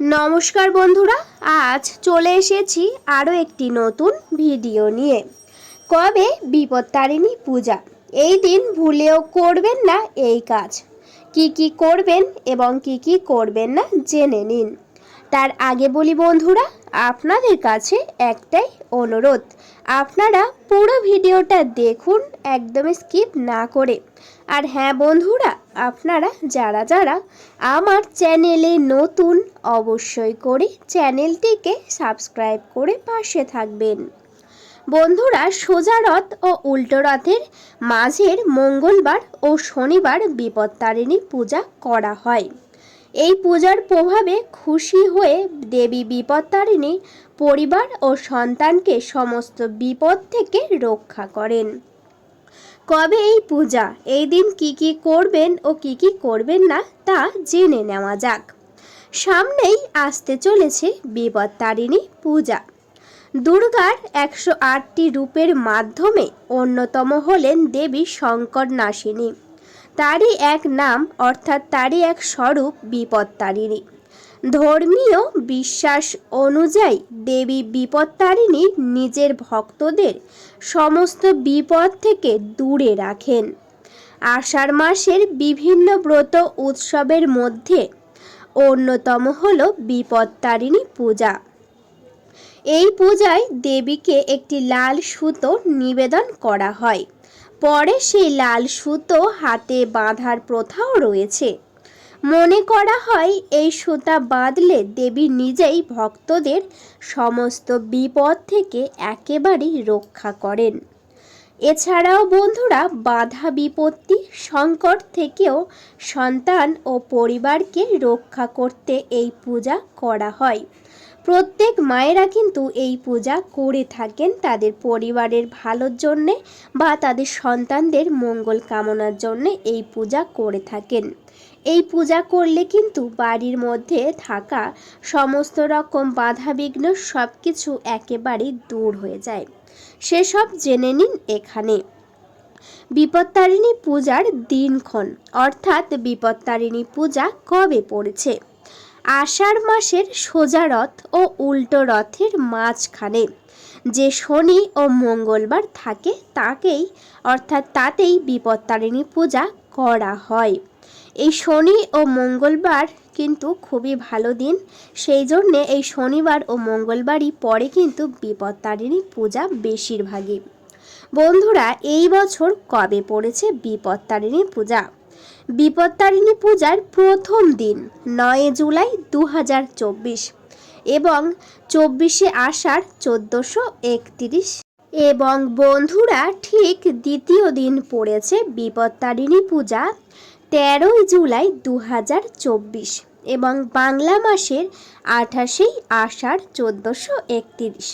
নমস্কার বন্ধুরা, আজ চলে এসেছি আরও একটি নতুন ভিডিও নিয়ে। কবে? বিপত্তারিণী পূজা। এই দিন ভুলেও করবেন না এই কাজ। কি কি করবেন এবং কি কি করবেন না জেনে নিন। তার আগে বলি বন্ধুরা, আপনাদের কাছে একটাই অনুরোধ। আপনারা পুরো ভিডিওটা দেখুন একদম স্কিপ না করে। আর হ্যাঁ বন্ধুরা আপনারা যারা যারা আমার চ্যানেলে নতুন অবশ্যই করে চ্যানেলটিকে সাবস্ক্রাইব করে পাশে থাকবেন। বন্ধুরা, সোজা রথ ও উল্টো রথের মাঝের মঙ্গলবার ও শনিবার বিপত্তারিণী পূজা করা হয়। এই পূজার প্রভাবে খুশি হয়ে দেবী বিপত্তারিণী পরিবার ও সন্তানকে সমস্ত বিপদ থেকে রক্ষা করেন। কবে এই পূজা? এই দিন কি কি করবেন ও কি কি করবেন না, তা জেনে নেওয়া যাক। সামনেই আসতে চলেছে বিপত্তারিণী পূজা। দুর্গার একশো আটটি রূপের মাধ্যমে অন্যতম হলেন দেবী শঙ্কর নাসিনী তারই এক নাম অর্থাৎ তারই এক স্বরূপ বিপত্তারিণী ধর্মীয় বিশ্বাস অনুযায়ী দেবী বিপত্তারিণী নিজের ভক্তদের সমস্ত বিপদ থেকে দূরে রাখেন। আষাঢ় মাসের বিভিন্ন ব্রত উৎসবের মধ্যে অন্যতম হল বিপত্তারিণী পূজা। এই পূজায় দেবীকে একটি লাল সুতো নিবেদন করা হয়। পরে সেই লাল সুতো হাতে বাঁধার প্রথাও রয়েছে। মনে করা হয়, এই সুতা বাঁধলে দেবী নিজেই ভক্তদের সমস্ত বিপদ থেকে একেবারেই রক্ষা করেন। এছাড়াও বন্ধুরা, বাধা বিপত্তি, সংকট থেকেও সন্তান ও পরিবারকে রক্ষা করতে এই পূজা করা হয়। প্রত্যেক মায়েরা কিন্তু এই পূজা করে থাকেন তাদের পরিবারের ভালোর জন্যে বা তাদের সন্তানদের মঙ্গল কামনার জন্যে এই পূজা করে থাকেন। এই পূজা করলে কিন্তু বাড়ির মধ্যে থাকা সমস্ত রকম বাধাবিঘ্ন সব কিছু একেবারেই দূর হয়ে যায়। সেসব জেনে নিন এখানে। বিপত্তারিণী পূজার দিনক্ষণ, অর্থাৎ বিপত্তারিণী পূজা কবে পড়েছে? আষাঢ় মাসের সোজা রথ ও উল্টো রথের মাঝখানে। যে শনি ও মঙ্গলবার থাকে তাকেই, অর্থাৎ তাতেই বিপত্তারিণী পূজা করা হয়। এই শনি ও মঙ্গলবার কিন্তু খুবই ভালো দিন। সেই জন্যে এই শনিবার ও মঙ্গলবারই পরে কিন্তু বিপত্তারিণী পূজা বেশিরভাগই। বন্ধুরা, এই বছর কবে পড়েছে বিপত্তারিণী পূজা? বিপত্তারিণী পূজার প্রথম দিন, নয় জুলাই দু হাজার চব্বিশ এবং চব্বিশে আষাঢ় চোদ্দোশো একত্রিশ। এবং বন্ধুরা ঠিক দ্বিতীয় দিন পড়েছে বিপত্তারিণী পূজা, তেরোই জুলাই দু হাজার চব্বিশ এবং বাংলা মাসের আঠাশেই আষাঢ় চোদ্দোশো একত্রিশ।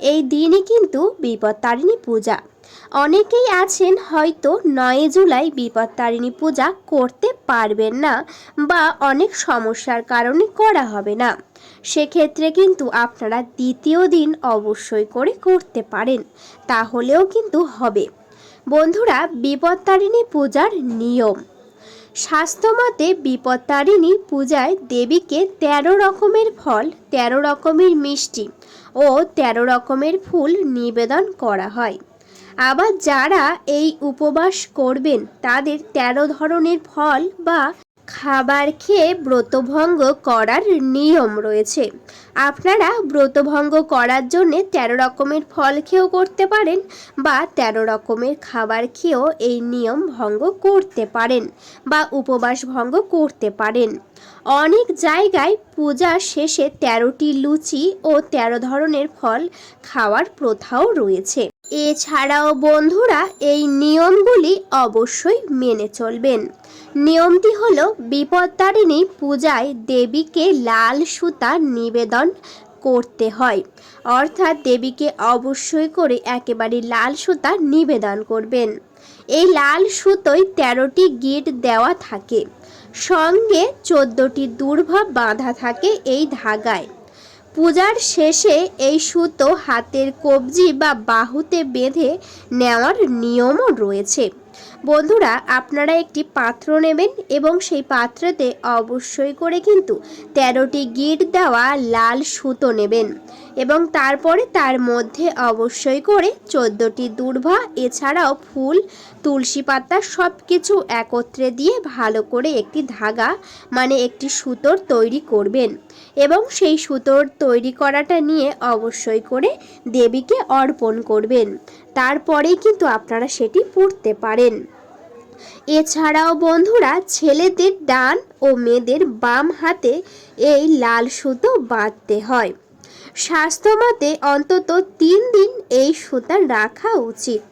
এই দিনই কিন্তু বিপত্তারিণী পূজা। অনেকেই আছেন হয়তো নয় জুলাই বিপত্তারিণী পূজা করতে পারবেন না বা অনেক সমস্যার কারণে করা হবে না। সেক্ষেত্রে কিন্তু আপনারা দ্বিতীয় দিন অবশ্যই করে করতে পারেন, তাহলেও কিন্তু হবে। বন্ধুরা বিপত্তারিণী পূজার নিয়ম। স্বাস্থ্যমতে বিপত্তারিণী পূজায় দেবীকে তেরো রকমের ফল, তেরো রকমের মিষ্টি ও তেরো রকমের ফুল নিবেদন করা হয়। আবার যারা এই উপবাস করবেন, তাদের তেরো ধরনের ফল বা খাবার খেয়ে ব্রতভঙ্গ করার নিয়ম রয়েছে। আপনারা ব্রতভঙ্গ করার জন্যে তেরো রকমের ফল খেয়েও করতে পারেন বা তেরো রকমের খাবার খেয়েও এই নিয়ম ভঙ্গ করতে পারেন বা উপবাস ভঙ্গ করতে পারেন। অনেক জায়গায় পূজা শেষে তেরোটি লুচি ও তেরো ধরনের ফল খাওয়ার প্রথাও রয়েছে। এছাড়াও বন্ধুরা, এই নিয়মগুলি অবশ্যই মেনে চলবেন। নিয়মটি হলো, বিপত্তারিণী পূজায় দেবীকে লাল সুতা নিবেদন করতে হয়। অর্থাৎ দেবীকে অবশ্যই করে একেবারে লাল সুতা নিবেদন করবেন। এই লাল সুতোয় তেরোটি গিট দেওয়া থাকে। সঙ্গে চোদ্দটি দুর্ভাব বাঁধা থাকে এই ধাগায়। পূজার শেষে এই সুতো হাতের কবজি বা বাহুতে বেঁধে নেওয়ার নিয়মও রয়েছে। বন্ধুরা, আপনারা একটি পাত্র নেবেন এবং সেই পাত্রতে অবশ্যই করে কিন্তু তেরোটি গিট দেওয়া লাল সুতো নেবেন এবং তারপরে তার মধ্যে অবশ্যই করে চোদ্দোটি দূর্ভা, এছাড়াও ফুল, তুলসী পাতা সব কিছু একত্রে দিয়ে ভালো করে একটি ধাগা মানে একটি সুতোর তৈরি করবেন এবং সেই সুতোর তৈরি করাটা নিয়ে অবশ্যই করে দেবীকে অর্পণ করবেন। তারপরেই কিন্তু আপনারা সেটি পড়তে পারেন। এছাড়াও বন্ধুরা, ছেলেদের ডান ও মেয়েদের বাম হাতে এই লাল সুতো বাঁধতে হয়। স্বাস্থ্যমতে অন্তত তিন দিন এই সুতা রাখা উচিত।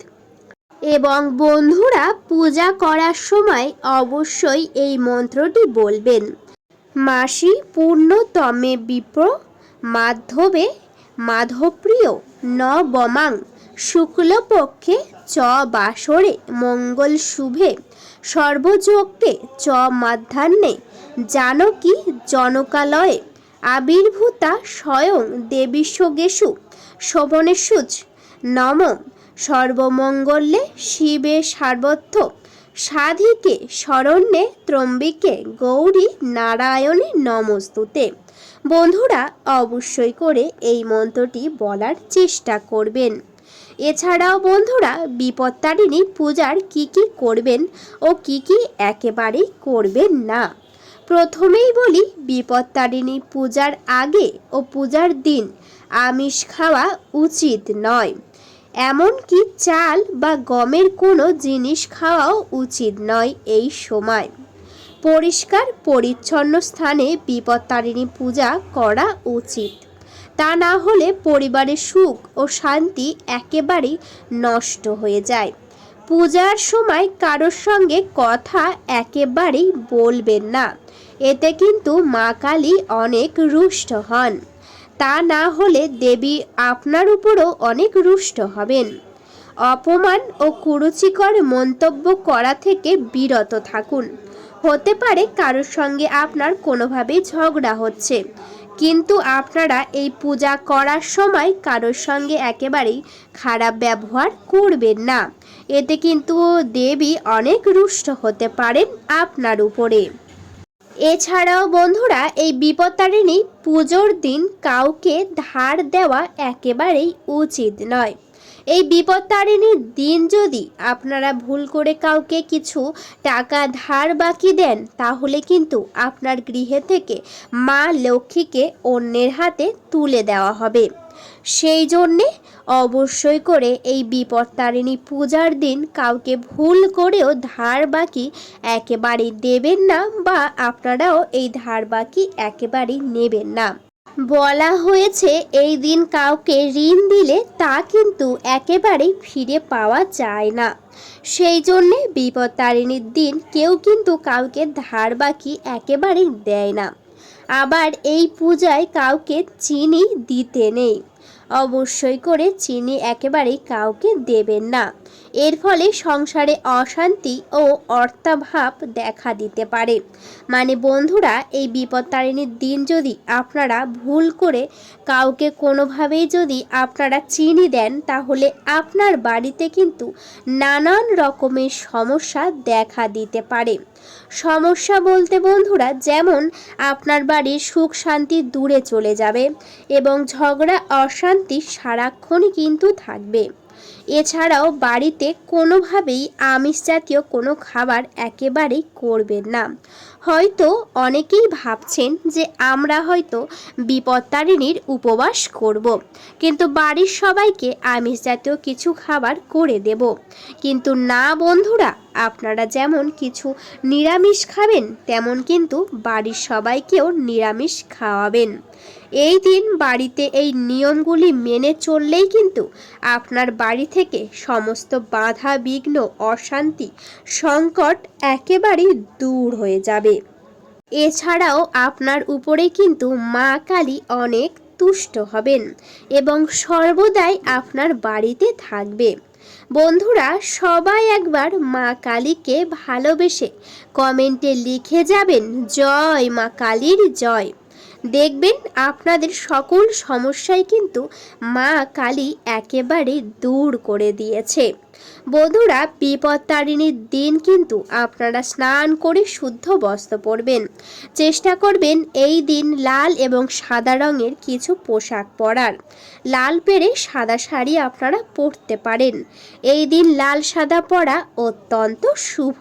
এবং বন্ধুরা, পূজা করার সময় অবশ্যই এই মন্ত্রটি বলবেন। মাসি পূর্ণতমে বিপ্র মাধবে মাধবপ্রিয় ন বমাং শুক্লপক্ষে চ বাসরে মঙ্গল শুভে সর্বযজ্ঞে চ মাধ্যাহ্নে, জানকী জনকালয়ে, আবির্ভূতা স্বয়ং দেবীস্বগেষু শোভনেশুজ, নম, সর্বমঙ্গলে শিবে সার্বত্র, সাধিকে শরণ্যে ত্রম্বিকে গৌরী নারায়ণে নমস্তুতে। বন্ধুরা, অবশ্যই করে এই মন্ত্রটি বলার চেষ্টা করবেন। এছাড়াও বন্ধুরা বিপত্তারিণী পূজার কি কি করবেন ও কি কি একেবারেই করবেন না? প্রথমেই বলি বিপত্তারিণী পূজার আগে ও পূজার দিন আমিষ খাওয়া উচিত নয়। এমনকি চাল বা গমের কোনো জিনিস খাওয়াও উচিত নয় এই সময়। পরিষ্কার পরিচ্ছন্ন স্থানে বিপত্তারিণী পূজা করা উচিত। তা না হলে পরিবারের সুখ ও শান্তি একেবারেই নষ্ট হয়ে যায়। পূজার সময় কারোর সঙ্গে কথা একেবারেই বলবেন না। এতে কিন্তু মা কালী অনেক রুষ্ট হন। তা না হলে দেবী আপনার উপরও অনেক রুষ্ট হবেন। অপমান ও কুরুচিকর মন্তব্য করা থেকে বিরত থাকুন। হতে পারে কারোর সঙ্গে আপনার কোনোভাবেই ঝগড়া হচ্ছে। কিন্তু আপনারা এই পূজা করার সময় কারোর সঙ্গে একেবারেই খারাপ ব্যবহার করবেন না। এতে কিন্তু দেবী অনেক রুষ্ট হতে পারেন আপনার উপরে। এছাড়াও বন্ধুরা, এই বিপত্তারিণী পুজোর দিন কাউকে ধার দেওয়া একেবারেই উচিত নয়। এই বিপত্তারিণীর দিন যদি আপনারা ভুল করে কাউকে কিছু টাকা ধার বাকি দেন, তাহলে কিন্তু আপনার গৃহে থেকে মা লক্ষ্মীকে অন্যের হাতে তুলে দেওয়া হবে। সেই জন্যে অবশ্যই করে এই বিপত্তারিণী পূজার দিন কাউকে ভুল করেও ধার বাকি একেবারেই দেবেন না বা আপনারাও এই ধার বাকি একেবারেই নেবেন না। বলা হয়েছে, এই দিন কাউকে ঋণ দিলে তা কিন্তু একেবারেই ফিরে পাওয়া যায় না। সেই জন্যে বিপত্তারিণীর দিন কেউ কিন্তু কাউকে ধার বাকি একেবারেই দেয় না। আবার এই পূজায় কাউকে চিনি দিতে নেই। অবশ্যই করে চিনি একেবারেই কাউকে দেবেন না। এর ফলে সংসারে অশান্তি ও অর্থাভাব দেখা দিতে পারে। মানে বন্ধুরা, এই বিপত্তারিণীর দিন যদি আপনারা ভুল করে কাউকে কোনোভাবেই যদি আপনারা চিনি দেন, তাহলে আপনার বাড়িতে কিন্তু নানান রকমের সমস্যা দেখা দিতে পারে। সমস্যা বলতে বন্ধুরা, যেমন আপনার বাড়ির সুখ শান্তি দূরে চলে যাবে এবং ঝগড়া, অশান্তি সারাক্ষণই কিন্তু থাকবে। এছাড়াও বাড়িতে কোনোভাবেই আমিষ জাতীয় কোনো খাবার একেবারেই করবেন না হয়তো অনেকেই ভাবছেন যে আমরা হয়তো বিপত্তারিণীর উপবাস করব। কিন্তু বাড়ির সবাইকে আমিষ জাতীয় কিছু খাবার করে দেব কিন্তু না বন্ধুরা আপনারা যেমন কিছু নিরামিষ খাবেন, তেমন কিন্তু বাড়ির সবাইকেও নিরামিষ খাওয়াবেন। এই দিন বাড়িতে এই নিয়মগুলি মেনে চললেই কিন্তু আপনার বাড়ি থেকে সমস্ত বাধা, বিঘ্ন, অশান্তি, সংকট একেবারেই দূর হয়ে যাবে। এছাড়াও আপনার উপরে কিন্তু মা কালী অনেক তুষ্ট হবেন এবং সর্বদাই আপনার বাড়িতে থাকবে। বন্ধুরা, সবাই একবার মা কালীকে ভালোবেসে কমেন্টে লিখে যাবেন, জয় মা কালীর জয়। দেখবেন আপনাদের সকল সমস্যায় কিন্তু মা কালী একেবারে দূর করে দিয়েছে। বধুরা বিপত্তারিণীর দিন কিন্তু আপনারা স্নান করে শুদ্ধ বস্ত্র পরবেন। চেষ্টা করবেন এই দিন লাল এবং সাদা রঙের কিছু পোশাক পরার। লাল পেরে সাদা শাড়ি আপনারা পরতে পারেন। এই দিন লাল সাদা পরা অত্যন্ত শুভ।